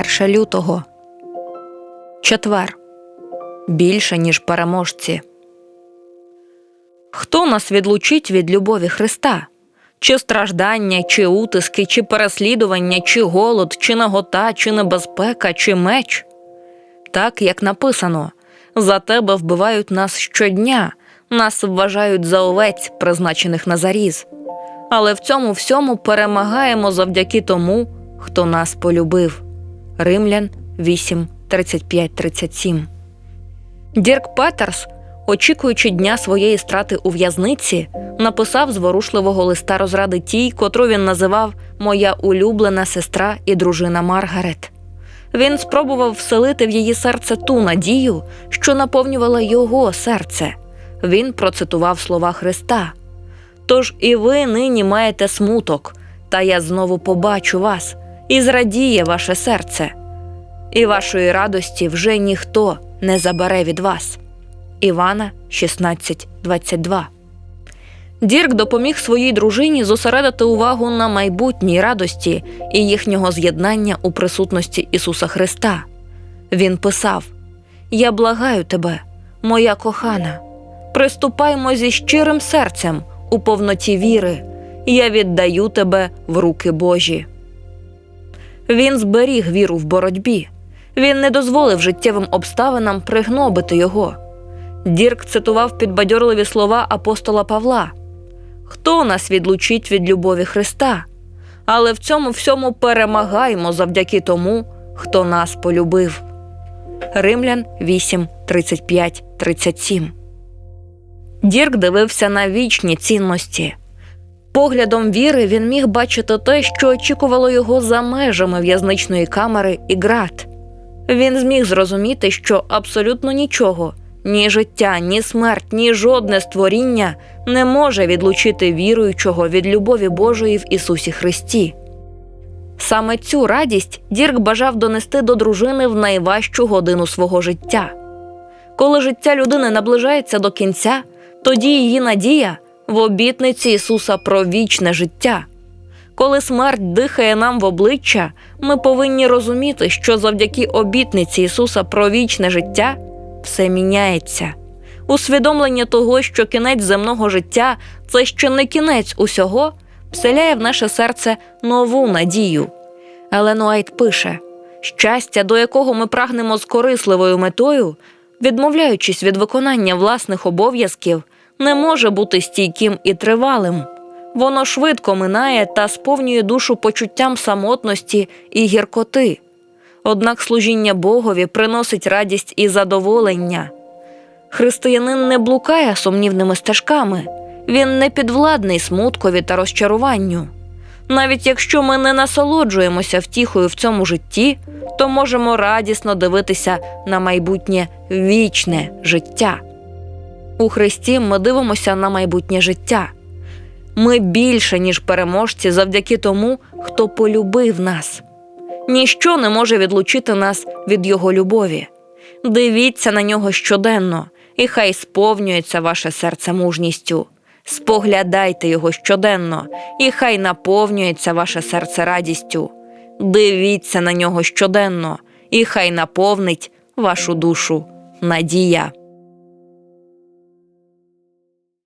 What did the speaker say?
1 лютого. Четвер. Більше, ніж переможці. Хто нас відлучить від любові Христа? Чи страждання, чи утиски, чи переслідування, чи голод, чи нагота, чи небезпека, чи меч? Так, як написано, за тебе вбивають нас щодня, нас вважають за овець, призначених на заріз. Але в цьому всьому перемагаємо завдяки тому, хто нас полюбив. Римлян 8, 35, 37. Дірк Петерс, очікуючи дня своєї страти у в'язниці, написав зворушливого листа розради тій, котру він називав Моя улюблена сестра і дружина Маргарет. Він спробував вселити в її серце ту надію, що наповнювала його серце. Він процитував слова Христа. Тож і ви нині маєте смуток, та я знову побачу вас, і зрадіє ваше серце, і вашої радості вже ніхто не забере від вас. Івана 16.22 Дірк допоміг своїй дружині зосередити увагу на майбутній радості і їхнього з'єднання у присутності Ісуса Христа. Він писав: Я благаю тебе, моя кохана, приступаймо зі щирим серцем у повноті віри, я віддаю тебе в руки Божі. Він зберіг віру в боротьбі. Він не дозволив життєвим обставинам пригнобити його. Дірк цитував підбадьорливі слова апостола Павла: Хто нас відлучить від любові Христа? Але в цьому всьому перемагаємо завдяки тому, хто нас полюбив. Римлян 8, 35, 37 Дірк дивився на вічні цінності. Поглядом віри він міг бачити те, що очікувало його за межами в'язничної камери і ґрат. Він зміг зрозуміти, що абсолютно нічого, ні життя, ні смерть, ні жодне створіння не може відлучити віруючого від любові Божої в Ісусі Христі. Саме цю радість Дірк бажав донести до дружини в найважчу годину свого життя. Коли життя людини наближається до кінця, тоді її надія в обітниці Ісуса про вічне життя. Коли смерть дихає нам в обличчя, ми повинні розуміти, що завдяки обітниці Ісуса про вічне життя все міняється. Усвідомлення того, що кінець земного життя це ще не кінець усього, вселяє в наше серце нову надію. Елен Уайт пише: щастя, до якого ми прагнемо з корисливою метою, відмовляючись від виконання власних обов'язків, не може бути стійким і тривалим. Воно швидко минає та сповнює душу почуттям самотності і гіркоти. Однак служіння Богові приносить радість і задоволення. Християнин не блукає сумнівними стежками, він не підвладний смуткові та розчаруванню. Навіть якщо ми не насолоджуємося втіхою в цьому житті, то можемо радісно дивитися на майбутнє вічне життя. У Христі ми дивимося на майбутнє життя. Ми більше, ніж переможці, завдяки тому, хто полюбив нас. Ніщо не може відлучити нас від Його любові. Дивіться на нього щоденно, і хай сповнюється ваше серце мужністю. Споглядайте його щоденно, і хай наповнюється ваше серце радістю. Дивіться на нього щоденно, і хай наповнить вашу душу надія.